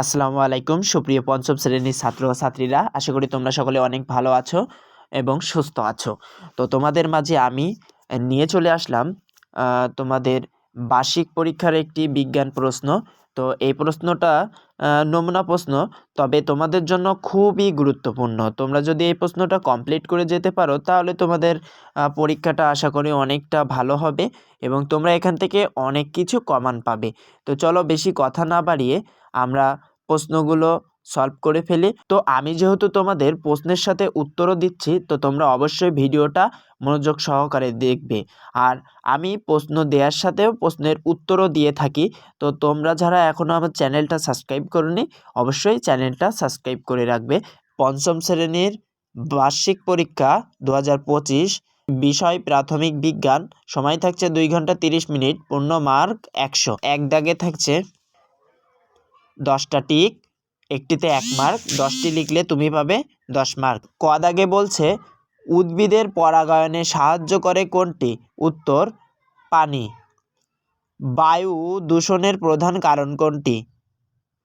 আসসালামু আলাইকুম, সুপ্রিয় পঞ্চম শ্রেণির ছাত্র ছাত্রীরা। আশা করি তোমরা সকলে অনেক ভালো আছো এবং সুস্থ আছো। তো তোমাদের মাঝে আমি নিয়ে চলে আসলাম তোমাদের বার্ষিক পরীক্ষার একটি বিজ্ঞান প্রশ্ন। তো এই প্রশ্নটা নমুনা প্রশ্ন, তবে তোমাদের জন্য খুবই গুরুত্বপূর্ণ। তোমরা যদি এই প্রশ্নটা কমপ্লিট করে যেতে পারো, তাহলে তোমাদের পরীক্ষাটা আশা করি অনেকটা ভালো হবে এবং তোমরা এখান থেকে অনেক কিছু কমান পাবে। তো চলো বেশি কথা না বাড়িয়ে আমরা প্রশ্নগুলো সলভ করে ফেলি। তো আমি যেহেতু তোমাদের প্রশ্নের সাথে উত্তরও দিচ্ছি, তো তোমরা অবশ্যই ভিডিওটা মনোযোগ সহকারে দেখবে। আর আমি প্রশ্ন দেওয়ার সাথেও প্রশ্নের উত্তরও দিয়ে থাকি। তো তোমরা যারা এখনও আমার চ্যানেলটা সাবস্ক্রাইব করনি, অবশ্যই চ্যানেলটা সাবস্ক্রাইব করে রাখবে। পঞ্চম শ্রেণির বার্ষিক পরীক্ষা দু হাজার পঁচিশ, বিষয় প্রাথমিক বিজ্ঞান। সময় থাকছে দুই ঘণ্টা তিরিশ মিনিট, পূর্ণ মার্ক একশো। এক দাগে থাকছে দশটা টিক, একটিতে এক মার্ক, দশটি লিখলে তুমি পাবে দশ মার্ক। ক দাগে বলছে, উদ্ভিদের পরাগায়নে সাহায্য করে কোনটি? উত্তর, পানি। বায়ু দূষণের প্রধান কারণ কোনটি?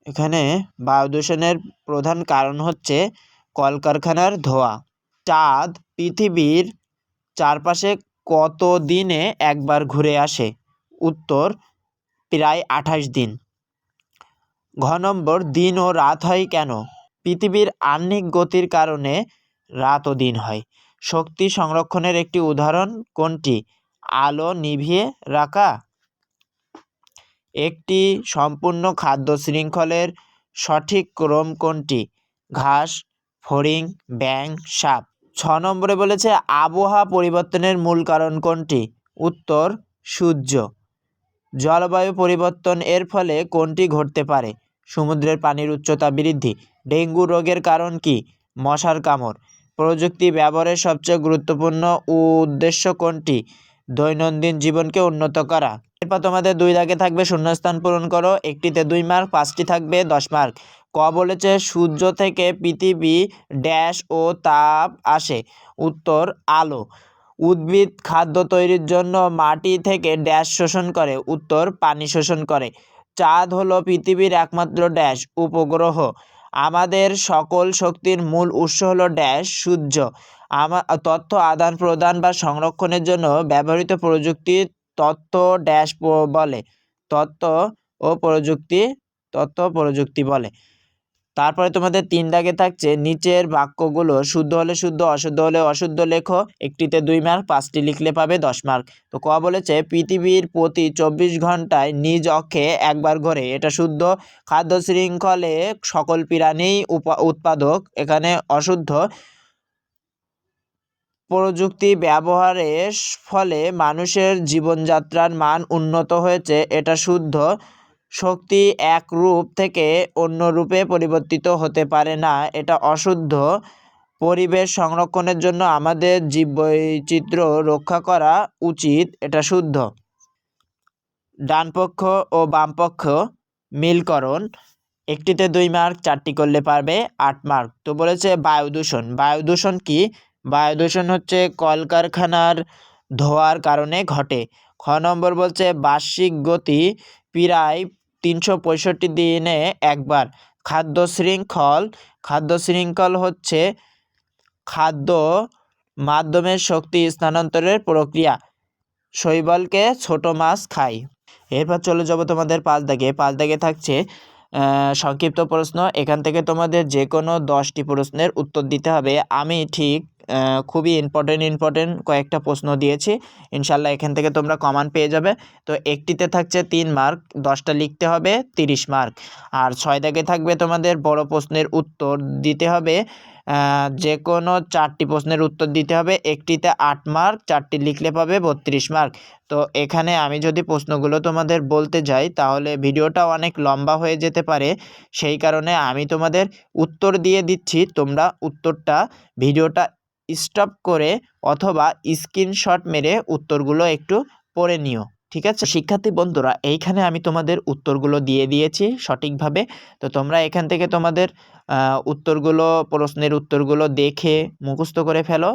এখানে বায়ু দূষণের প্রধান কারণ হচ্ছে কলকারখানার ধোঁয়া। চাঁদ পৃথিবীর চারপাশে কত দিনে একবার ঘুরে আসে? উত্তর, প্রায় আঠাশ দিন। ঘ নম্বর দিন ও রাত হয় কেন? পৃথিবীর আহ্নিক গতির কারণে রাত ও দিন হয়। শক্তি সংরক্ষণের একটি উদাহরণ কোনটি? আলো নিভিয়ে রাখা? একটি সম্পূর্ণ খাদ্য শৃঙ্খলের সঠিক ক্রম কোনটি? ঘাস, ফড়িং ব্যাং সাপ। ছ নম্বরে বলেছে, আবহাওয়া পরিবর্তনের মূল কারণ কোনটি? উত্তর, সূর্য। জলবায়ু পরিবর্তন এর ফলে কোনটি ঘটতে পারে? সমুদ্রের পানির উচ্চতা বৃদ্ধি। ডেঙ্গু রোগের কারণ কি? মশার কামড়। প্রযুক্তি ব্যবহারের সবচেয়ে গুরুত্বপূর্ণ উদ্দেশ্য কোনটি? দৈনন্দিন জীবনকে উন্নত করা। এরপর তোমাদের দুই দাগে থাকবে শূন্যস্থান পূরণ করো, একটিতে দুই মার্ক, পাঁচটি থাকবে দশ মার্ক। ক বলেছে, সূর্য থেকে পৃথিবী ড্যাশ ও তাপ আসে। উত্তর, আলো। উদ্ভিদ খাদ্য তৈরির জন্য মাটি থেকে ড্যাশ শোষণ করে, উত্তর পানি শোষণ করে। চাঁদ হলো পৃথিবীর একমাত্র ড্যাশ, উপগ্রহ। আমাদের সকল শক্তির মূল উৎস হলো ড্যাশ, সূর্য। আমা তথ্য আদান প্রদান বা সংরক্ষণের জন্য ব্যবহৃত প্রযুক্তি তথ্য ড্যাশ বলে। তথ্য ও প্রযুক্তি তথ্য প্রযুক্তি বলে। তারপরে তোমাদের তিন দাগে থাকছে, নিচের বাক্যগুলো শুদ্ধ হলে শুদ্ধ, অশুদ্ধ হলে অশুদ্ধ লেখো, একটিতে দুই মার্ক পাঁচটি লিখলে পাবে দশ মার্ক তো ক বলেছে, পৃথিবীর প্রতি চব্বিশ ঘন্টায় নিজ অক্ষে একবার ঘোরে, এটা শুদ্ধ। খাদ্য শৃঙ্খলে সকল প্রাণী উৎপাদক, এখানে অশুদ্ধ। প্রযুক্তি ব্যবহারের ফলে মানুষের জীবনযাত্রার মান উন্নত হয়েছে, এটা শুদ্ধ। শক্তি এক রূপ থেকে অন্য রূপে পরিবর্তিত হতে পারে না। এটা অশুদ্ধ পরিবেশ সংরক্ষণের জন্য আমাদের জীববৈচিত্র্য রক্ষা করা উচিত। এটা শুদ্ধ। ডানপক্ষ ও বামপক্ষ মিলকরণ। একটিতে দুই মার্ক, চারটি করলে পারবে আট মার্ক। তো বলেছে বায়ু দূষণ। বায়ু দূষণ কি? বায়ু দূষণ হচ্ছে কলকারখানার ধোঁয়ার কারণে ঘটে। খ নম্বর বলছে বার্ষিক গতি প্রায় তিনশো পঁয়ষট্টি দিনে একবার। খাদ্য শৃঙ্খল খাদ্য শৃঙ্খল হচ্ছে খাদ্য মাধ্যমে শক্তি স্থানান্তরের প্রক্রিয়া। শৈবালকে ছোট মাছ খায়। এরপর চলে যাব তোমাদের পাঁচ দাগে। পাঁচ দাগে থাকছে সংক্ষিপ্ত প্রশ্ন। এখান থেকে তোমাদের যে কোনো দশটি প্রশ্নের উত্তর দিতে হবে। আমি ঠিক খুবই ইম্পর্টেন্ট ইম্পর্টেন্ট কয়েকটা প্রশ্ন দিয়েছি। ইনশাল্লাহ এখান থেকে তোমরা কমান পেয়ে যাবে। তো একটিতে থাকছে তিন মার্ক দশটা লিখতে হবে, তিরিশ মার্ক আর ছয় দাগে থাকবে তোমাদের বড় প্রশ্নের উত্তর দিতে হবে। যে কোনো চারটি প্রশ্নের উত্তর দিতে হবে। একটিতে আট মার্ক চারটি লিখলে পাবে বত্রিশ মার্ক তো এখানে আমি যদি প্রশ্নগুলো তোমাদের বলতে যাই, তাহলে ভিডিওটা অনেক লম্বা হয়ে যেতে পারে। সেই কারণে আমি তোমাদের উত্তর দিয়ে দিচ্ছি। তোমরা উত্তরটা ভিডিওটা স্টপ করে অথবা স্ক্রিনশট মেরে উত্তরগুলো একটু পড়ে নিও, ঠিক আছে? শিক্ষার্থী বন্ধুরা, এইখানে আমি তোমাদের উত্তরগুলো দিয়ে দিয়েছি সঠিকভাবে। তো তোমরা এখান থেকে তোমাদের উত্তরগুলো, প্রশ্নের উত্তরগুলো দেখে মুখস্থ করে ফেলো।